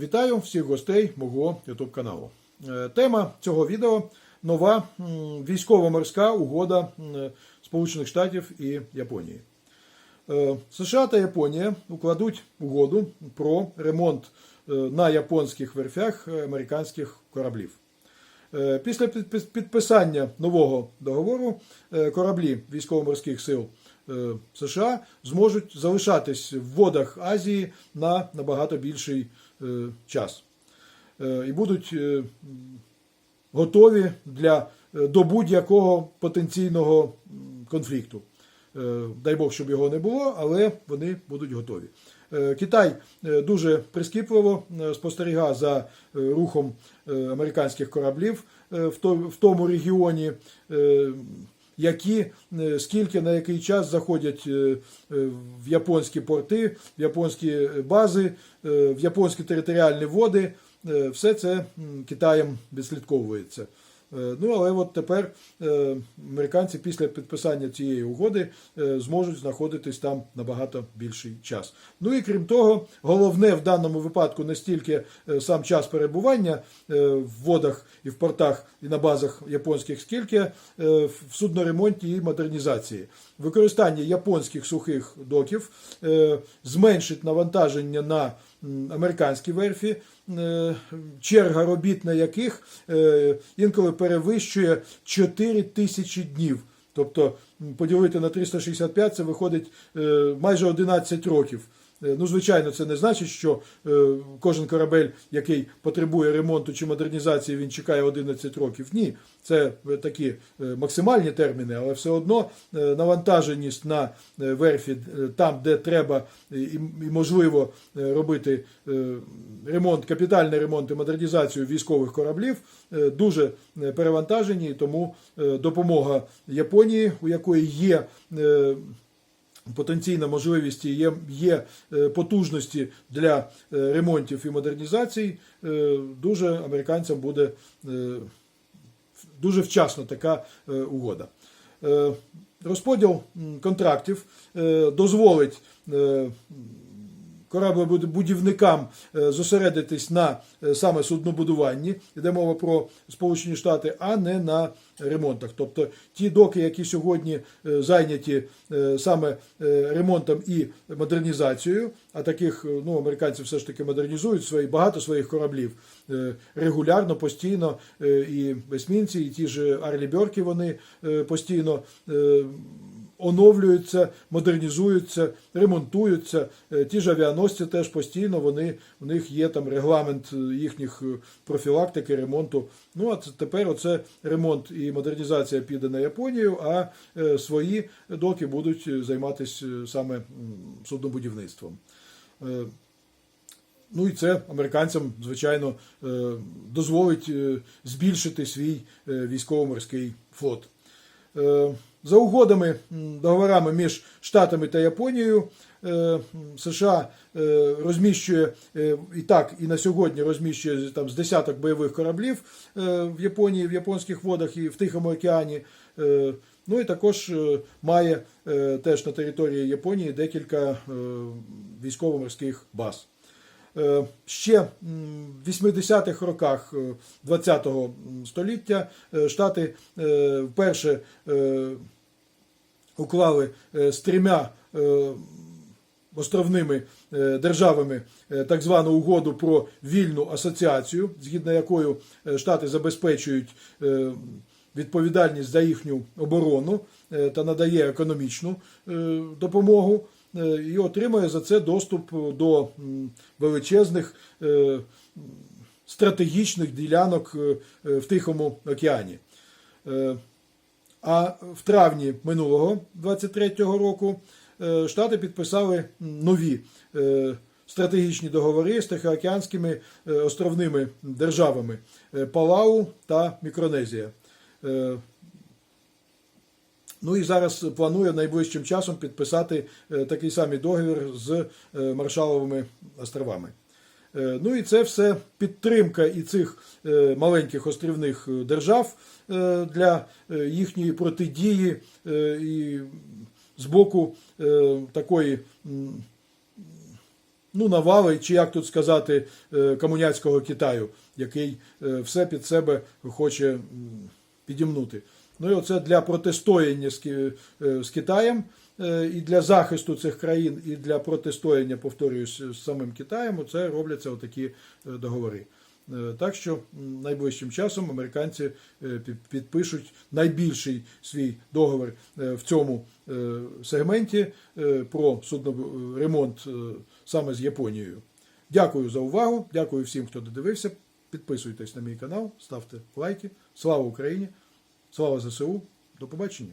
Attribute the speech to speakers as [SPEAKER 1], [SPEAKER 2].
[SPEAKER 1] Вітаю всіх гостей мого YouTube каналу. Е, Тема цього відео нова військово-морська угода Сполучених Штатів і Японії. Е, США та Японія укладуть угоду про ремонт е, на японських верфях американських кораблів. Після підписання нового договору кораблі військово-морських сил США зможуть залишатись в водах Азії на набагато більший час Е, і будуть е, готові для, е, до будь-якого потенційного конфлікту. Е, Дай Бог, щоб його не було, але вони будуть готові. Е, Китай е, дуже прискіпливо е, спостерігав за е, рухом е, американських кораблів е, в тому регіоні, е, які е, скільки на який час заходять е, е, в японські порти, в японські бази, в японські територіальні води. Все це Китаєм відслідковується. Е, Ну, але от тепер е, американці після підписання цієї угоди е, зможуть знаходитись там набагато більший час. Ну і крім того, головне в даному випадку не стільки сам час перебування в водах і в портах і на базах японських, скільки в судноремонті і модернізації. Використання японських сухих доків е, зменшить навантаження на американські верфі, е, черга робіт на яких е, інколи перевищує 4 тисячі днів. Тобто поділити на 365 це виходить майже 11 років. Е, Ну, звичайно, це не значить, що е, кожен корабель, який потребує ремонту чи модернізації, він чекає 11 років. Ні, це е, такі максимальні терміни, але все одно навантаженість на верфі там, де треба і, можливо робити ремонт, капітальний ремонт і модернізацію військових кораблів, дуже перевантажені, тому допомога Японії, у якої є. Потенційна можливість є, є е, потужності для е, ремонтів і модернізацій, е, дуже американцям буде дуже вчасно така угода. Розподіл контрактів дозволить кораблебудівникам е, зосередитись на е, саме суднобудуванні, йде мова про Сполучені Штати, а не на ремонтах. Тобто ті доки, які сьогодні е, зайняті саме ремонтом і модернізацією, а таких ну, американці все ж таки модернізують свої багато своїх кораблів регулярно, постійно, і есмінці, і ті ж Арлі Бьорки вони постійно. Оновлюються, модернізуються, ремонтуються. Е, Ті ж авіаносці теж постійно вони, у них є там регламент їхніх е, профілактики, ремонту. Ну а тепер оце ремонт і модернізація піде на Японію, а е, свої доки будуть займатися саме суднобудівництвом. Ну і це американцям, звичайно, дозволить збільшити свій військово-морський флот. Е, За угодами, договорами між Штатами та Японією, е, США е, розміщує і так, і на сьогодні розміщує там з десяток бойових кораблів в Японії, в японських водах і в Тихому океані. Ну і також має теж на території Японії декілька військово-морських баз. Е, Ще в 80-х роках е, ХХ століття е, Штати е, вперше е, уклали е, з трьома е, островними е, державами е, так звану угоду про вільну асоціацію, згідно якою е, Штати забезпечують е, відповідальність за їхню оборону е, та надає економічну е, допомогу. е, і отримує за це доступ до величезних е, стратегічних ділянок е, е, в Тихому океані. Е, А в травні минулого 23-го року е, Штати підписали нові е, стратегічні договори з Тихоокеанськими е, островними державами е, Палау та Мікронезія. Ну і зараз планує найближчим часом підписати е, такий самий договір з е, Маршаловими островами. Е, Ну і це все підтримка і цих маленьких острівних держав для їхньої протидії і з боку такої ну, навали, чи як тут сказати, комуняцького Китаю, який все під себе хоче підімнути. Ну і оце для протистояння з, е, Китаєм е, і для захисту цих країн, і для протистояння, повторююсь, з самим Китаєм, це робляться отакі е, договори. Так що найближчим часом американці підпишуть найбільший свій договір е, в цьому сегменті про судноремонт саме з Японією. Дякую за увагу. Дякую всім, хто додивився. Підписуйтесь на мій канал, ставте лайки. Слава Україні! Слава ЗСУ! До побачення!